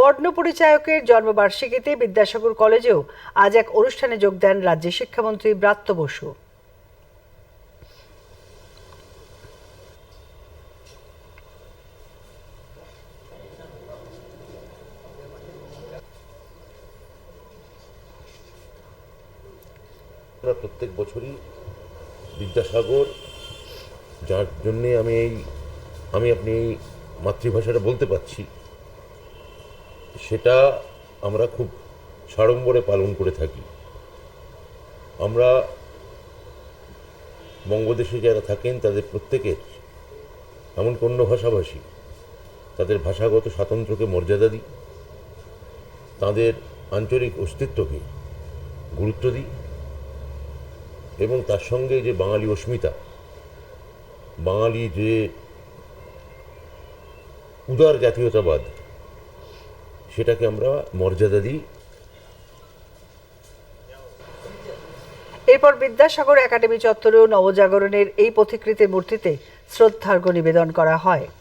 বর্ণ পরিচায়কের জন্মবার্ষিকীতে বিদ্যাসাগর কলেজেও আজ এক অনুষ্ঠানে যোগ দেন রাজ্যের শিক্ষামন্ত্রী ব্রাত্য বসু। প্রত্যেক বছরই বিদ্যাসাগর, যার জন্যে আমি এই, আমি আপনি মাতৃভাষাটা বলতে পারছি সেটা আমরা খুব সাড়ম্বরে পালন করে থাকি। আমরা বঙ্গদেশে যারা থাকেন, তাদের প্রত্যেকের, এমনকি অন্য ভাষাভাষী, তাদের ভাষাগত স্বাতন্ত্র্যকে মর্যাদা দিই, তাদের আঞ্চলিক অস্তিত্বকে গুরুত্ব দিই, এবং তার সঙ্গে যে বাঙালি অস্মিতা, বাঙালি যে উদার জাতীয়তাবাদ সেটাকে আমরা মর্যাদা দিই। এরপর বিদ্যাসাগর একাডেমি চত্বরেও নবজাগরণের এই পথিকৃতের মূর্তিতে শ্রদ্ধার্ঘ্য নিবেদন করা হয়।